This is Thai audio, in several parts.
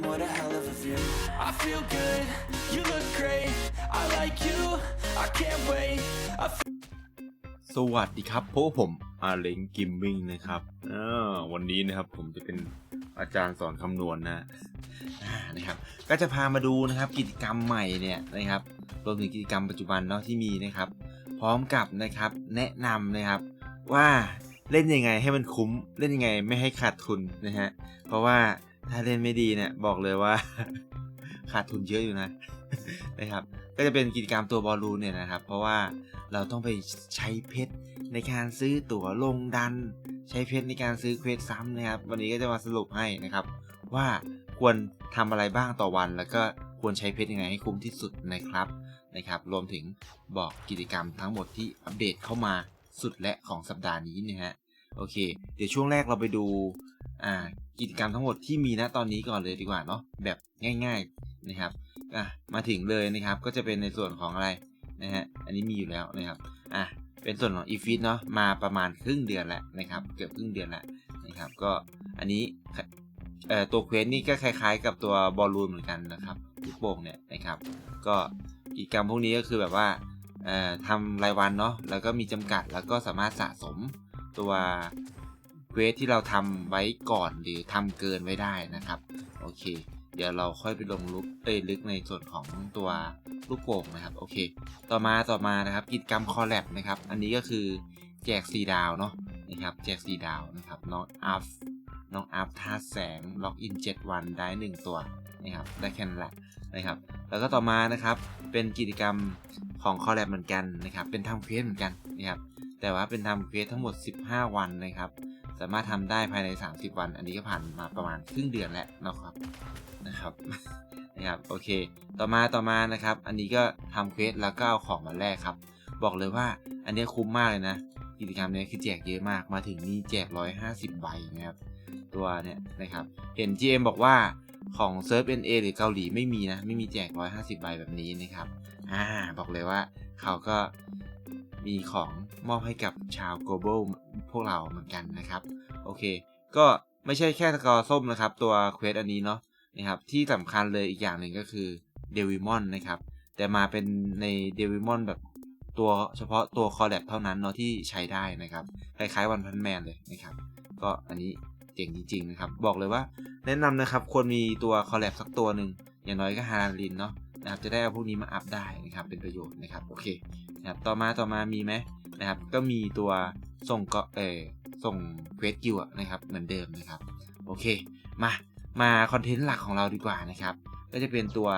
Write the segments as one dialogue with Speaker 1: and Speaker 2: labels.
Speaker 1: damn, what a hell of a view. I feel good, you look great. I like you, I can't wait. I
Speaker 2: สวัสดีครับพวกผมอาเล้งกิมมิ่งนะครับวันนี้นะครับผมจะเป็นอาจารย์สอนคำนวณนะนะครับ ก็จะพามาดูนะครับกิจกรรมใหม่เนี่ยนะครับรวมถึงกิจกรรมปัจจุบันเนาะที่มีนะครับ พร้อมกับนะครับแนะนำนะครับว่าเล่นยังไงให้มันคุ้มเล่นยังไงไม่ให้ขาดทุนนะฮะเพราะว่า ถ้าเล่นไม่ดีเนี่ยบอกเลยว่า ขาดทุนเยอะอยู่นะนะครับ ก็จะเป็นกิจกรรมตัวบอลลูนเนี่ยนะครับ เพราะว่าเราต้องไปใช้เพชรในการซื้อตั๋วลงดัน ใช้เพชรในการซื้อเควสซ้ำนะครับ วันนี้ก็จะมาสรุปให้นะครับ ว่าควรทำอะไรบ้างต่อวัน แล้วก็ควรใช้เพชรยังไงให้คุ้มที่สุดนะครับนะครับ รวมถึงบอกกิจกรรมทั้งหมดที่อัปเดตเข้ามาสุดและของสัปดาห์นี้นะฮะโอเค เดี๋ยวช่วงแรกเราไปดู อ่ากิจกรรมทั้งหมดที่มีณตอนนี้ก่อนเลยดีกว่าเนาะแบบง่าย ๆนะครับอะมาถึงเลยนะครับก็จะเป็นในส่วนของอะไรนะฮะอันนี้มีอยู่แล้วนะครับอะเป็นส่วนของ e f i t เนาะมาประมาณครึ่งเดือนแล้วนะครับเกือบครึ่งเดือนแล้วนะครับก็อันนี้เอ่อตัวเควสนี่ก็คล้ายๆ กับตัวบอลลูนเหมือนกันนะครับลูกโป่งเนี่ยนะครับ ก็กิจกรรมพวกนี้ก็คือแบบว่าเอ่อทำรายวันเนาะแล้วก็มีจำกัดแล้วก็สามารถสะสมตัว เควสที่เราทำไว้ก่อนหรือทำเกินไว้ได้นะครับ โอเค เดี๋ยวเราค่อยไปลงลึกเอ้ยลึกในส่วนของตัวลูกโป่งนะครับ โอเค ต่อมาต่อมานะครับกิจกรรมคอลแลบนะครับ อันนี้ก็คือแจกสีดาวเนาะนะครับ แจกสีดาวนะครับน้องอัพน้องอัพท่าแสงล็อกอิน 7 วันได้ 1 ตัวนะครับได้แค่นั้นแหละนะครับ แล้วก็ต่อมานะครับเป็นกิจกรรมของคอลแลบเหมือนกันนะครับ เป็นทำเควสเหมือนกันนะครับ แต่ว่าเป็นทำเควสทั้งหมด 15 วันนะครับ สามารถทำได้ภายใน 30 วัน อันนี้ก็ผ่านมาประมาณครึ่งเดือนแล้วนะครับนะครับนะครับโอเค ต่อมาต่อมานะครับ อันนี้ก็ทำเควสแล้วก็เอาของมาแลกครับ บอกเลยว่าอันนี้คุ้มมากเลยนะกิจกรรมนี้คือแจกเยอะมากมาถึงนี่แจก 150 ใบนะครับ ตัวเนี่ยนะครับ เห็น GM บอกว่าของเซิร์ฟ NA หรือเกาหลีไม่มีนะ ไม่มีแจก 150 ใบแบบนี้นะครับ อ่า บอกเลยว่าเขาก็ มีของมอบให้กับชาว global พวกเราเหมือนกันนะครับ โอเค ก็ไม่ใช่แค่สกอร์ส้มนะครับ ตัวเควสอันนี้เนาะนะครับที่สำคัญเลยอีกอย่างหนึ่งก็คือเดวิมอนนะครับ แต่มาเป็นในเดวิมอนแบบตัวเฉพาะตัวคอแลบเท่านั้นเนาะที่ใช้ได้นะครับ คล้ายๆวันพันแมนเลยนะครับ ก็อันนี้เจ๋งจริงๆนะครับ บอกเลยว่าแนะนำนะครับควรมีตัวคอแลบสักตัวหนึ่งอย่างน้อยก็ฮาราลินเนาะนะครับจะได้เอาพวกนี้มาอัพได้นะครับเป็นประโยชน์นะครับโอเค นะครับต่อมาต่อมามีไหมนะครับ ก็มีตัวส่งก็เออส่งเควสกิวนะครับเหมือนเดิมนะครับโอเคมามาคอนเทนต์หลักของเราดีกว่านะครับ ก็จะเป็นตัว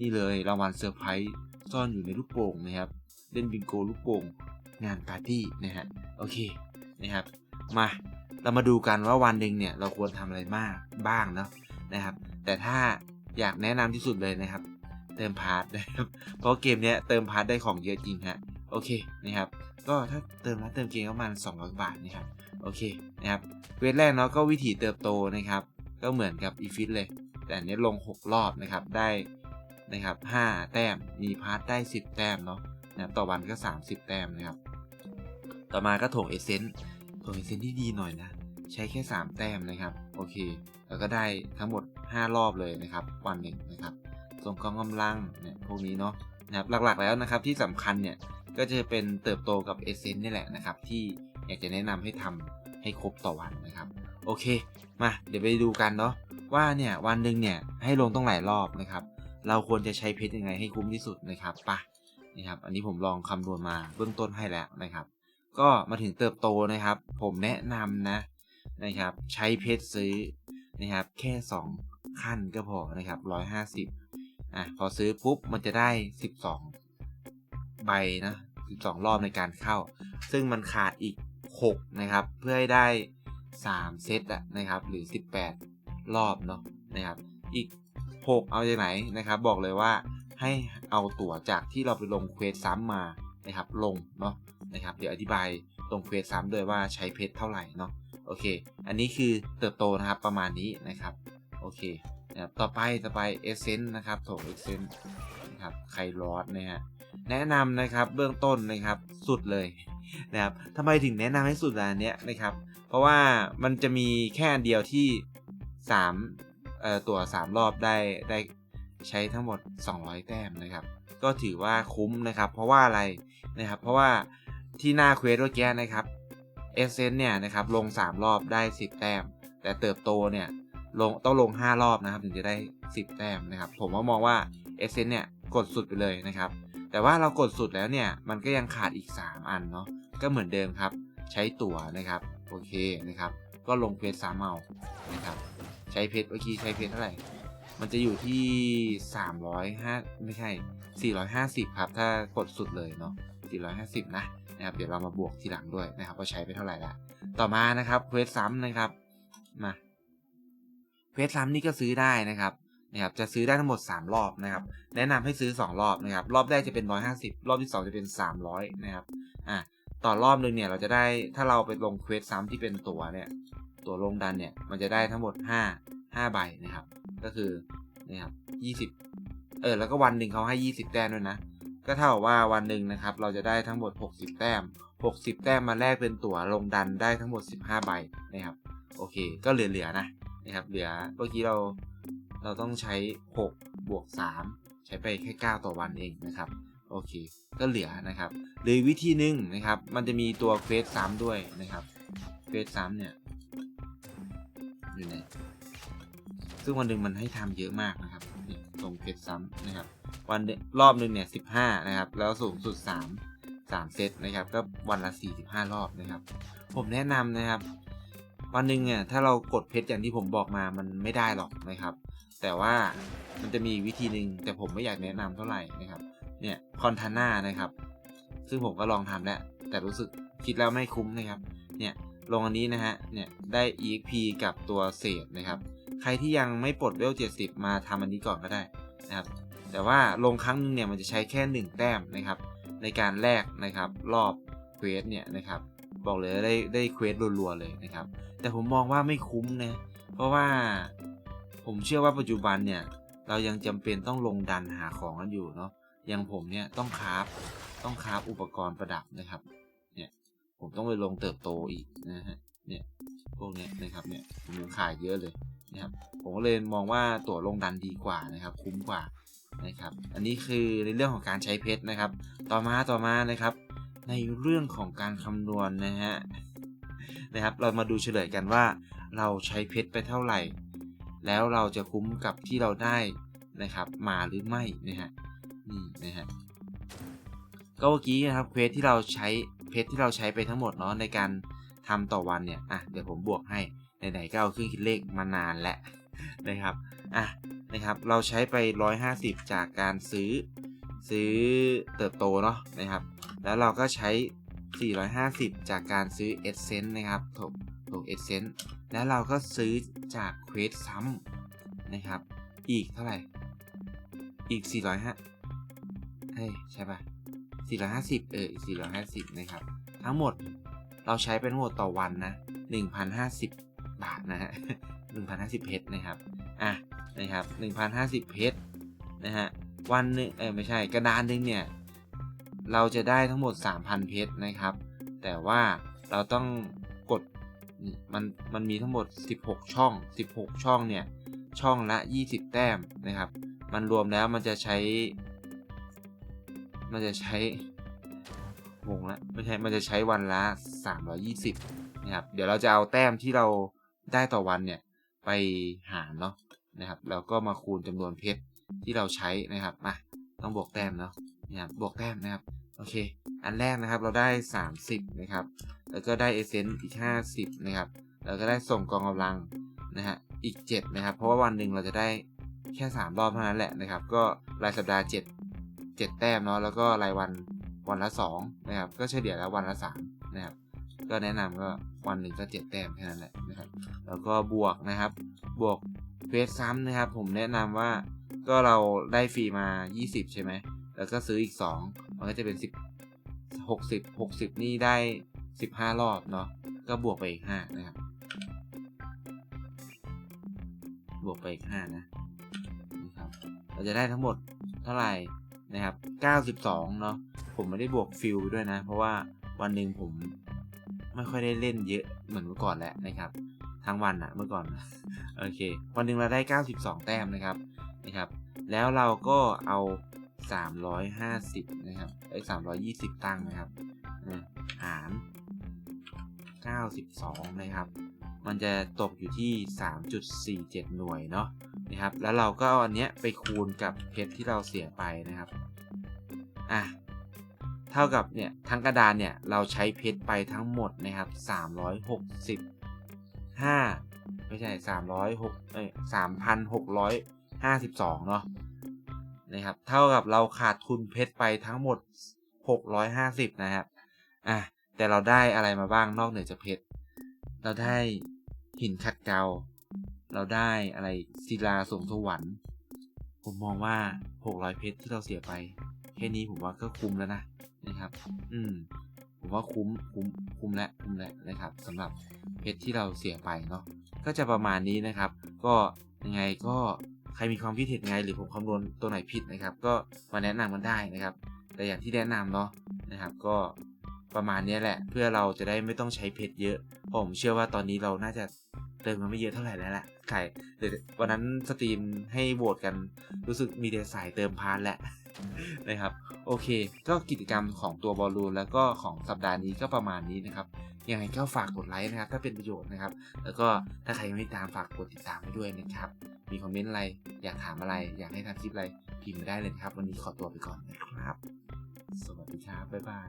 Speaker 2: นี่เลยรางวัลเซอร์ไพรส์ซ่อนอยู่ในลูกโป่งนะครับ เล่นบิงโกลูกโป่งงานปาร์ตี้นะฮะโอเคนะครับ มาเรามาดูกันว่าวันหนึ่งเนี่ยเราควรทำอะไรมากบ้างเนาะนะครับ แต่ถ้าอยากแนะนำที่สุดเลยนะครับ เติมพาร์ทนะครับ เพราะเกมเนี้ยเติมพาร์ทได้ของเยอะจริงฮะ โอเคนะครับ ก็ถ้าเติมแล้วเติมเกมประมาณ200 บาทนะครับ โอเคนะครับเวทแรกเนาะก็วิถีเติบโตนะครับ ก็เหมือนกับอีฟิตเลย แต่อันนี้ลง 6 รอบนะครับ ได้นะครับ5แต้ม มีพาร์ทได้ 10 แต้มเนาะนะครับต่อวันก็ 30 แต้มนะครับ ต่อมาก็โถงเอเซนต์โถงเอเซนต์ที่ดีหน่อยนะ ใช้แค่ 3 แต้มนะครับ โอเค แล้วก็ได้ทั้งหมด 5 รอบเลยนะครับ วันหนึ่งนะครับ ส่งกองกำลังเนี่ยพวกนี้เนาะนะครับหลักๆแล้วนะครับที่สำคัญเนี่ยก็จะเป็นเติบโตกับเอเซนต์นี่แหละนะครับ ที่อยากจะแนะนำให้ทำให้ครบต่อวันนะครับ โอเค มาเดี๋ยวไปดูกันเนาะว่าเนี่ยวันหนึ่งเนี่ยให้ลงต้องหลายรอบนะครับ เราควรจะใช้เพชรยังไงให้คุ้มที่สุดนะครับปะนี่ครับ อันนี้ผมลองคำนวณมาเบื้องต้นให้แล้วนะครับ ก็มาถึงเติบโตนะครับ ผมแนะนำนะนะครับ ใช้เพชรซื้อนะครับ แค่ 2 ขั้นก็พอนะครับ150 อะพอซื้อปุ๊บมันจะได้ 12 ใบนะ 12 รอบในการเข้า ซึ่งมันขาดอีก 6 นะครับ เพื่อให้ได้ 3 เซตอะนะครับ หรือ 18 รอบเนาะนะครับ อีก 6 เอาจากไหนนะครับ บอกเลยว่าให้เอาตั๋วจากที่เราไปลงเควสซ้ำมานะครับ ลงเนาะนะครับ เดี๋ยวอธิบายตรงเควสซ้ำด้วยว่าใช้เพชรเท่าไหร่เนาะโอเค อันนี้คือเติบโตนะครับประมาณนี้นะครับ โอเคนะครับต่อไปต่อไปเอเซนต์นะครับโถเอเซนต์นะครับไคลอสนะฮะแนะนำนะครับเบื้องต้นนะครับสุดเลยนะครับทำไมถึงแนะนำให้สุดอันเนี้ยนะครับ เพราะว่ามันจะมีแค่อันเดียวที่3เอ่อตัว 3 รอบได้ได้ใช้ทั้งหมด 200 แต้มนะครับ ก็ถือว่าคุ้มนะครับ เพราะว่าอะไรนะครับ เพราะว่าที่หน้าเควสเมื่อกี้นะครับเอเซนเนี่ยนะครับลง 3 รอบได้ 10 แต้ม แต่เติบโตเนี่ย ลงต้องลง 5 รอบนะครับถึงจะได้ 10 แต้มนะครับ ผมว่ามองว่าเอเซนเนี่ยกดสุดไปเลยนะครับ แต่ว่าเรากดสุดแล้วเนี่ยมันก็ยังขาดอีก 3 อันเนาะก็เหมือนเดิมครับ ใช้ตั๋วนะครับโอเคนะครับ ก็ลงเพจสามเมานะครับ ใช้เพจเมื่อกี้ใช้เพจเท่าไหร่ มันจะอยู่ที่ 305 ไม่ใช่ 450 ครับ ถ้ากดสุดเลยเนาะ450 นะนะครับ เดี๋ยวเรามาบวกทีหลังด้วยนะครับว่าใช้ไปเท่าไหร่ละต่อมานะครับเควสซ้ำนะครับมา สซ้ำนี่ก็ซื้อได้นะครับนะครับจะซื้อได้ทั้งหมด 3 รอบนะครับ แนะนำให้ซื้อ 2 รอบนะครับ รอบแรกจะเป็น 150 รอบที่ 2 จะเป็น 300 นะครับอะต่อรอบนึงเนี่ยเราจะได้ถ้าเราไปลงเควสซ้ำที่เป็นตัวเนี่ยตัวลงดันเนี่ยมันจะได้ทั้งหมด 5 5 ใบนะครับ ก็คือนะครับ20 เออแล้วก็วันหนึ่งเขาให้ 20 แต้มด้วยนะ ก็เท่ากับว่าวันหนึ่งนะครับเราจะได้ทั้งหมด 60 แต้ม 60 แต้มมาแลกเป็นตั๋วลงดันได้ทั้งหมด 15 ใบนะครับ โอเค ก็เหลือๆนะ นะครับ เหลือเมื่อกี้เราเราต้องใช้ 6 บวก 3 ใช้ไปแค่ 9 ต่อวันเองนะครับ โอเค ก็เหลือนะครับหรือวิธีหนึ่งนะครับ มันจะมีตัวเควสซ้ำด้วยนะครับเควสซ้ำเนี่ยอยู่ไหนซึ่งวันหนึ่งมันให้ทำเยอะมากนะครับเนี่ยตรงเควสซ้ำนะครับ วันรอบหนึ่งเนี่ยสิบห้านะครับ แล้วสูงสุดสามสามเซตนะครับ ก็วันละสี่สิบห้ารอบนะครับ ผมแนะนำนะครับ วันหนึ่งเนี่ยถ้าเรากดเพชรอย่างที่ผมบอกมามันไม่ได้หรอกนะครับ แต่ว่ามันจะมีวิธีหนึ่งแต่ผมไม่อยากแนะนำเท่าไหร่นะครับเนี่ยคอนทาน่านะครับ ซึ่งผมก็ลองทำแล้วแต่รู้สึกคิดแล้วไม่คุ้มนะครับ เนี่ยลงอันนี้นะฮะเนี่ยได้ EXP กับตัวเศษนะครับ ใครที่ยังไม่ปลดเวล70 มาทำอันนี้ก่อนก็ได้นะครับ แต่ว่าลงครั้งนึงเนี่ยมันจะใช้แค่ 1 แต้มนะครับ ในการแลกนะครับรอบเควสเนี่ยนะครับ บอกเลยได้ได้เควสรัวๆเลยนะครับ แต่ผมมองว่าไม่คุ้มนะเพราะว่าผมเชื่อว่าปัจจุบันเนี่ยเรายังจำเป็นต้องลงดันหาของกันอยู่เนาะอย่างผมเนี่ยต้องคราฟต้องคราฟอุปกรณ์ประดับนะครับเนี่ยผมต้องไปลงเติบโตอีกนะฮะเนี่ยพวกเนี้ยนะครับเนี่ยผมยังขายเยอะเลยนะครับผมก็เลยมองว่าตั๋วลงดันดีกว่านะครับ คุ้มกว่านะครับ อันนี้คือในเรื่องของการใช้เพชรนะครับ ต่อมาต่อมานะครับ ในเรื่องของการคำนวณนะฮะนะครับ เรามาดูเฉลยกันว่า เราใช้เพชรไปเท่าไหร่ แล้วเราจะคุ้มกับที่เราได้นะครับ มาหรือไม่นะฮะนี่นะฮะก็เมื่อกี้นะครับเควสที่เราใช้เพชรที่เราใช้ไปทั้งหมดเนาะในการทำต่อวันเนี่ยอะเดี๋ยวผมบวกให้ไหนๆก็เอาเครื่องคิดเลขมานานแล้วนะครับอะนะครับ เราใช้ไป 150 จากการซื้อซื้อเติบโตเนาะนะครับ แล้วเราก็ใช้ 450 จากการซื้อเอเซนนะครับถูกถูกเอเซนแล้วเราก็ซื้อจากเควสซ้ำนะครับ อีกเท่าไหร่ อีก 405เฮ้ยใช่ปะ450 เออ450 นะครับ ทั้งหมดเราใช้เป็นหมดต่อวันนะ 1,050 บาทนะฮะ 1,050 เพชรนะครับ อะ นะครับ 1,050 เพชรนะฮะ วันหนึงเออไม่ใช่ กระดานหนึงเนี่ย เราจะได้ทั้งหมด 3,000 เพชรนะครับ แต่ว่าเราต้องกดมันมันมีทั้งหมด 16 ช่อง 16 ช่องเนี่ย ช่องละ 20 แต้มนะครับ มันรวมแล้วมันจะใช้ มันจะใช้งงละไม่ใช่ มันจะใช้วันละ 320 นะครับ เดี๋ยวเราจะเอาแต้มที่เราได้ต่อวันเนี่ย ไปหารเนาะนะครับ แล้วก็มาคูณจำนวนเพชรที่เราใช้นะครับมาต้องบวกแต้มเนาะ นะครับบวกแต้มนะครับโอเค อันแรกนะครับเราได้ 30 นะครับ แล้วก็ได้เอเซนต์อีก 50 นะครับ แล้วก็ได้ส่งกองกำลังนะฮะอีก 7 นะครับ เพราะว่าวันหนึ่งเราจะได้แค่ 3 รอบเท่านั้นแหละนะครับ ก็รายสัปดาห์ 7 7 แต้มเนาะแล้วก็รายวันวันละ 2 นะครับ ก็เฉลี่ยแล้ววันละ 3 นะครับ ก็แนะนำก็วันหนึ่งก็ 7 แต้มแค่นั้นแหละนะครับ แล้วก็บวกนะครับ บวกเฟสซ้ำนะครับ ผมแนะนำว่าก็เราได้ฟรีมา 20 ใช่ไหม แล้วก็ซื้ออีก 2 มันก็จะเป็น 10 60 60 นี่ได้ 15 รอบเนาะก็บวกไปอีก 5 นะครับ บวกไปอีก 5 นะนะครับ เราจะได้ทั้งหมดเท่าไหร่นะครับ 92 เนาะผมไม่ได้บวกฟิลด้วยนะ เพราะว่าวันหนึ่งผมไม่ค่อยได้เล่นเยอะเหมือนเมื่อก่อนแล้วนะครับทั้งวันอะเมื่อก่อนโอเค วันหนึ่งเราได้ 92 แต้มนะครับนะครับ แล้วเราก็เอา 350 นะครับไอ้320 ตั้งนะครับหาร 92 นะครับ มันจะตกอยู่ที่ 3.47 หน่วยเนาะนะครับ แล้วเราก็เอาอันเนี้ยไปคูณกับเพชรที่เราเสียไปนะครับ อะ เท่ากับเนี่ยทั้งกระดานเนี่ยเราใช้เพชรไปทั้งหมดนะครับ 365 ไม่ใช่ 306เอ้ย3,652 เนาะ นะครับ เท่ากับเราขาดทุนเพชรไปทั้งหมด 650 นะครับ อะ แต่เราได้อะไรมาบ้างนอกเหนือจากเพชร เราได้หินขัดเกลา เราได้อะไรศิลาสวงสวรรค์ ผมมองว่า 600 เพชรที่เราเสียไป แค่นี้ผมว่าก็คุ้มแล้วนะนะครับ อืม ผมว่าคุ้ม คุ้ม คุ้มแล้วคุ้มแล้วนะครับสำหรับเพชรที่เราเสียไปเนาะ ก็จะประมาณนี้นะครับ ก็ยังไงก็ ครมีความคิดเห็นไงหรือผมคำนวณตัวไหนผิดนะครับ ก็มาแนะนำกันได้นะครับ แต่อย่างที่แนะนำเนาะนะครับก็ประมาณนี้แหละ เพื่อเราจะได้ไม่ต้องใช้เพชรเยอะผมเชื่อว่าตอนนี้เราน่าจะเติมมันไม่เยอะเท่าไหร่แล้วแหละใครเดี๋ยววันนั้นสตรีมให้โหวตกันรู้สึกมีแต่สายเติมพานแหละนะครับ โอเค ก็กิจกรรมของตัวบอลลูนแล้วก็ของสัปดาห์นี้ก็ประมาณนี้นะครับ ยังไงก็ฝากกดไลค์นะครับ ถ้าเป็นประโยชน์นะครับ แล้วก็ถ้าใครยังไม่ตามฝากกดติดตามไปด้วยนะครับ มีคอมเมนต์อะไร อยากถามอะไร อยากให้ทำคลิปอะไร พิมพ์มาได้เลยครับ วันนี้ขอตัวไปก่อนนะครับ สวัสดีครับ บ๊ายบาย